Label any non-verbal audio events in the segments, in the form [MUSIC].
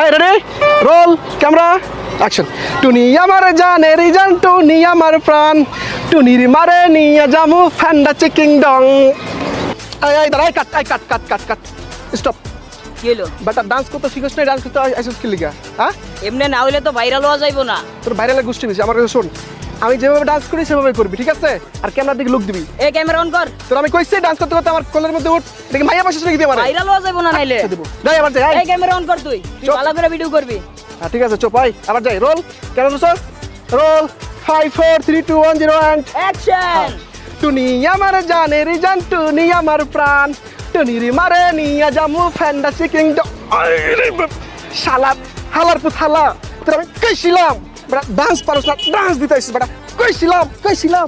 এই ready roll camera action Tuni আমার জানের জান টুনি আমার প্রাণ। টুনির মারে নিয়ে জামু ফ্যান্ডা চিকিং ডং এই এই দাঁড়াই কাট এই কাট কাট কাট কাট স্টপ হলো? বেটা ডান্স করতে শিখছ না ডান্স করতে আইসস কি লিগা? হ্যাঁ? এমনি না হইলে তো ভাইরাল হওয়া যাইবো না। তোর ভাইরালে গোষ্ঠী বেশি আমার কাছে শোন। আমি যেভাবে ডান্স করি সেভাবে করবি ঠিক আছে? আর ক্যামেরার দিকে লুক দিবি। এই ক্যামেরা অন কর। তোর আমি কইছি ডান্স করতে করতে আমার কোলের মধ্যে উঠ দেখি পাশে রেখে দিয়ে আমার ভাইরাল হওয়া যাইবো না নাইলে। দেবো। যাই আবার যাই এই ক্যামেরা অন কর তুই। তুই ভালো করে ভিডিও করবি। হ্যাঁ ঠিক আছে চোপ আই আবার যাই রোল কেন sir roll five four three two one zero and action Tuni আমার জানের জান টুনি আমার প্রাণ। টুনির মারে নিয়া জামু ফ্যান্ডা চিকিং শালা হালার পুত হালা। তোর আমি কইছিলাম। ডান্স পারস না ডান্স দিতে আসিস বেটা। কইছিলাম কইছিলাম।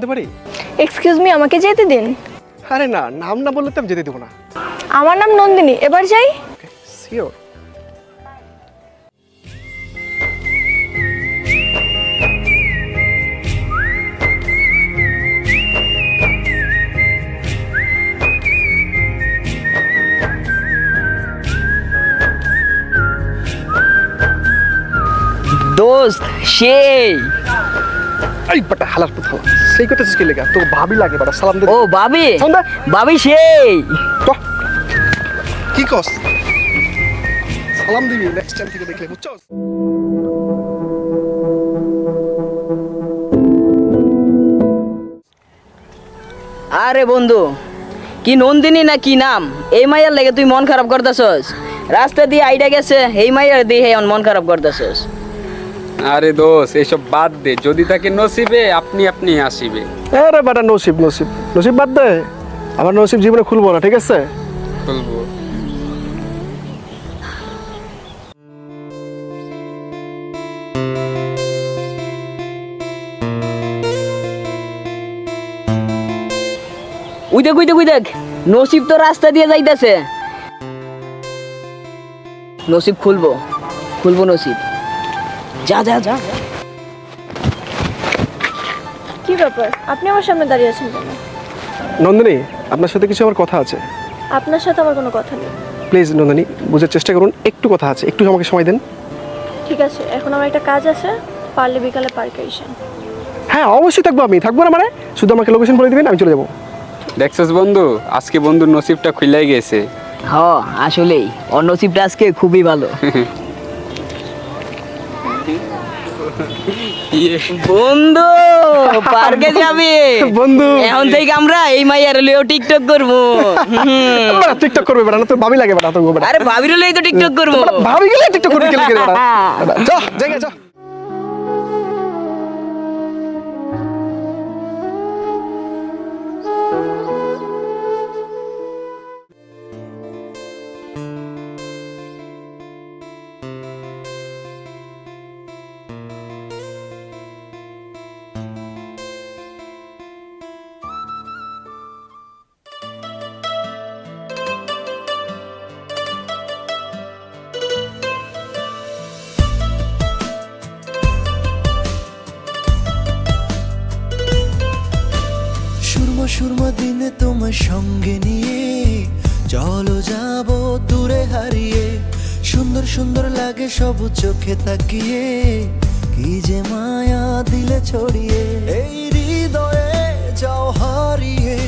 জানতে পারি? এক্সকিউজ মি আমাকে যেতে দিন। আরে না নাম না বললে তো আমি যেতে দেবো না। আমার নাম নন্দিনী এবার যাই। শিওর দোস্ত সেই। এই বাটা হালার সেই কথা কি লেগা তোর ভাবি লাগে বাটা সালাম দে। ও ভাবি। ভাবি সেই। তো কি কস? সালাম দিবি নেক্সট টাইম থেকে দেখলে বুঝছস? আরে বন্ধু কি নন্দিনী না কি নাম? এই মাইয়ার লেগে তুই মন খারাপ করতেছস। রাস্তা দিয়ে আইডা গেছে এই মাইয়ার দিয়ে মন খারাপ করতেছস। আরে দোষ এসব বাদ দে। যদি তাকে নসিবে আপনি আপনি আসিবে আরে বাটা নসিব নসিব। নসিব বাদ দে। আমার নসিব জীবনে খুলবো না ঠিক আছে? বলব উই দেখ উই দেখ উই দেখ। নসিব তো রাস্তা দিয়ে যাইতেছে। নসিব খুলবো। খুলবো নসিব। যা যা যা। কি ব্যাপার? আপনি আমার সামনে দাঁড়িয়ে আছেন কেন? নন্দিনী আপনার সাথে কিছু আমার কথা আছে। আপনার সাথে আমার কোনো কথা নেই। প্লিজ নন্দিনী বোঝার চেষ্টা করুন একটু কথা আছে একটু আমাকে সময় দেন। ঠিক আছে এখন আমার একটা কাজ আছে পারলে বিকালে পার্কে এসেন হ্যাঁ অবশ্যই থাকব আমি থাকব না মানে? শুধু আমাকে লোকেশন বলে দিবেন আমি চলে যাব। দেখছস বন্ধু আজকে বন্ধুর নসিবটা খুইলাই গেছে। হ আসলেই। ওর নসিবটা আজকে খুবই ভালো। [LAUGHS] বন্ধু পার্কে যাবে? বন্ধু। এখন থেকে আমরা এই মাইয়ার লিও টিকটক করব। টিকটক করবে বেটা না তোর ভাবি লাগে বেটা তোর আরে ভাবির লই তো টিকটক করব। ভাবি গেলে টিকটক করবে [LAUGHS] যা জায়গা যা। সব চোখে তাকিয়ে কি যে মায়া দিলে ছড়িয়ে। এই হৃদয়ে যাও হারিয়ে।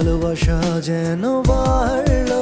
ভালোবাসা যেন বাড়লো।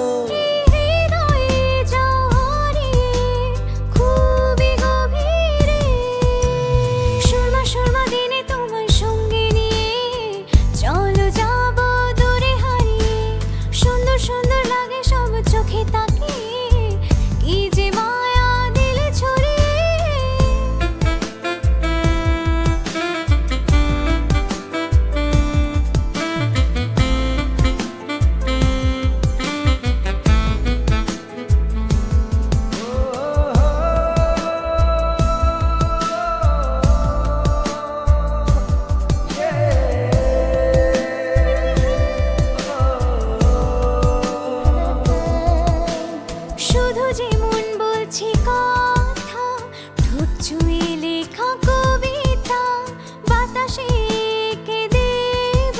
ছুঁয়ে লেখা কবিতা বাতাসে এঁকে দেব।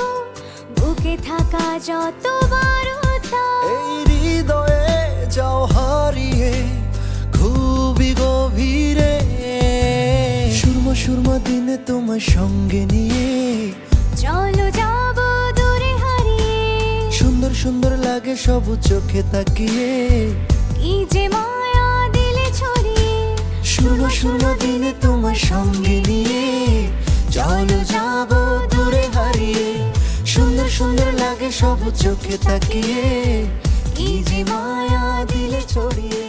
বুকে থাকা যত বারতা এই হৃদয়ে যাও হারিয়ে খুবই গভীরে। সুরমা সুরমা দিনে তোমার সঙ্গে নিয়ে। চলো যাব দূরে হারিয়ে। সুন্দর সুন্দর লাগে সব চোখে তাকিয়ে। কি যে ছড়িয়ে শুনো শুনো দিনে তোমার সঙ্গে নিয়ে। চলো যাব দূরে হারিয়ে। সুন্দর সুন্দর লাগে সব চোখে তাকিয়ে। কি যে মায়া দিলে ছড়িয়ে।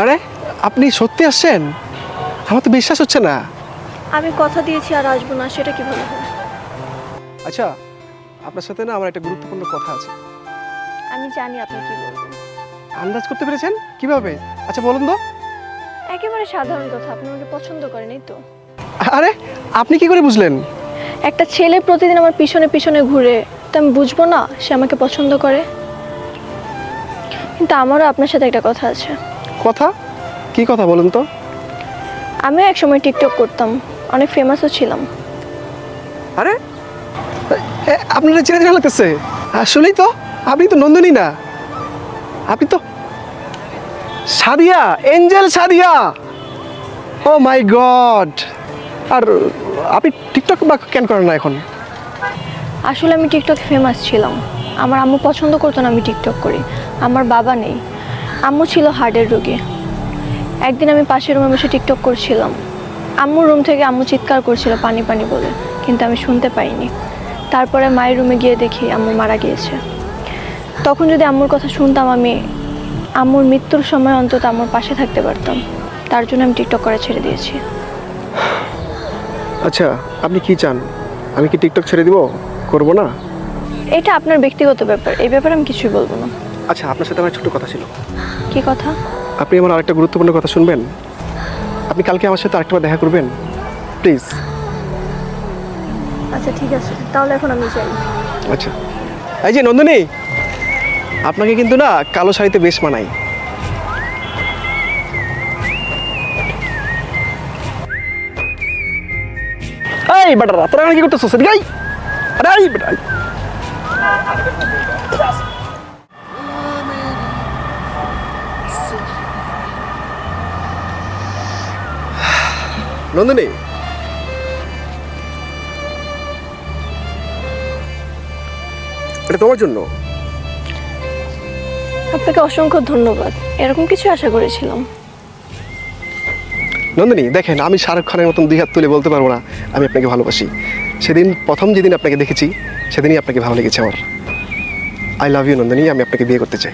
আরে, আপনি সত্যি আসছেন? আমার তো বিশ্বাস হচ্ছে না। আমি কথা দিয়েছি আর আসব না সেটা কীভাবে হয় আচ্ছা আপনার সাথে না আমার একটা গুরুত্বপূর্ণ কথা আছে। আমি জানি আপনি কি বলবেন। আন্দাজ করতে পেরেছেন? কীভাবে? আচ্ছা বলুন তো। একেবারে সাধারণ কথা আপনি আমাকে পছন্দ করেন এই তো। আরে আপনি কি করে বুঝলেন? একটা ছেলে প্রতিদিন আমার পিছনে পিছনে ঘুরে তো আমি বুঝব না সে আমাকে পছন্দ করে? কিন্তু আমারও আপনার সাথে একটা কথা আছে। কথা? কি কথা বলুন তো? আমিও একসময় টিকটক করতাম অনেক ফেমাসও ছিলাম। আরে এ, আপনারা চেনা চেনা লাগতেছে আসলেই তো আপনি তো নন্দিনী না। আপনি তো Sadia angel Sadia. Oh my god. আর আপনি টিকটক বা কেন করেন না এখন? আসলে আমি টিকটকে ফেমাস ছিলাম। আমার আম্মু পছন্দ করতো না আমি টিকটক করি। আমার বাবা নেই। আম্মু ছিল হার্টের রোগী। একদিন আমি পাশের রুমে বসে টিকটক করছিলাম। আম্মুর রুম থেকে আম্মু চিৎকার করছিল পানি পানি বলে কিন্তু আমি শুনতে পাইনি। তারপরে মায়ের রুমে গিয়ে দেখি আম্মু মারা গিয়েছে। তখন যদি আম্মুর কথা শুনতাম আমি আম্মুর মৃত্যুর সময় অন্তত আম্মুর পাশে থাকতে পারতাম। তার জন্য আমি টিকটক করা ছেড়ে দিয়েছি। আচ্ছা আপনি কি চান? আমি কি টিকটক ছেড়ে দিব? করব না? এটা আপনার ব্যক্তিগত ব্যাপার এই ব্যাপারে আমি কিছুই বলব না। আচ্ছা আপনার সাথে আমার ছোট কথা ছিল। কি কথা? আপনি আমার আরেকটা গুরুত্বপূর্ণ কথা শুনবেন? আপনি কালকে আমার সাথে আরেকটা দেখা করবেন? প্লিজ আচ্ছা ঠিক আছে। তাহলে এখন আমি যাই। আচ্ছা। এই যে নন্দিনী আপনাকে কিন্তু না কালো শাড়িতে বেশ মানাই। এই বেটারা তোরা এখানে কি করতেছিস এদিকে আই। আরে এই বেটা নন্দিনী। এটা তোমার জন্য। আপনাকে অসংখ্য ধন্যবাদ। এরকম কিছু আশা করেছিলাম। নন্দিনী দেখেন আমি শাহরুখ খানের মতন দুই হাত তুলে বলতে পারব না আমি আপনাকে ভালোবাসি। সেদিন প্রথম যেদিন আপনাকে দেখেছি সেদিনই আপনাকে ভালো লেগেছে আমার। আই লাভ ইউ নন্দিনী আমি আপনাকে বিয়ে করতে চাই।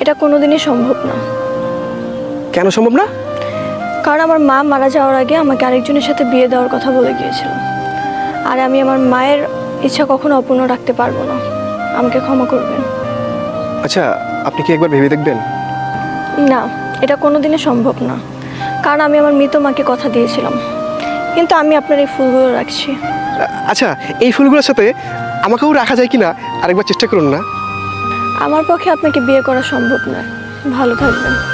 এটা কোনোদিনই সম্ভব না। কেন সম্ভব না? কারণ আমার মা মারা যাওয়ার আগে আমাকে আরেকজনের সাথে বিয়ে দেওয়ার কথা বলে গিয়েছিল। আর আমি আমার মায়ের ইচ্ছা কখনো অপূর্ণ রাখতে পারব না। আমাকে ক্ষমা করবেন। আচ্ছা আপনি কি একবার ভেবে দেখবেন? না এটা কোনোদিনই সম্ভব না। কারণ আমি আমার মৃত মাকে কথা দিয়েছিলাম। কিন্তু আমি আপনার এই ফুলগুলো রাখছি। আচ্ছা এই ফুলগুলোর সাথে আমাকেও রাখা যায় কি না আরেকবার চেষ্টা করুন না। আমার পক্ষে আপনাকে বিয়ে করা সম্ভব নয়। ভালো থাকবেন।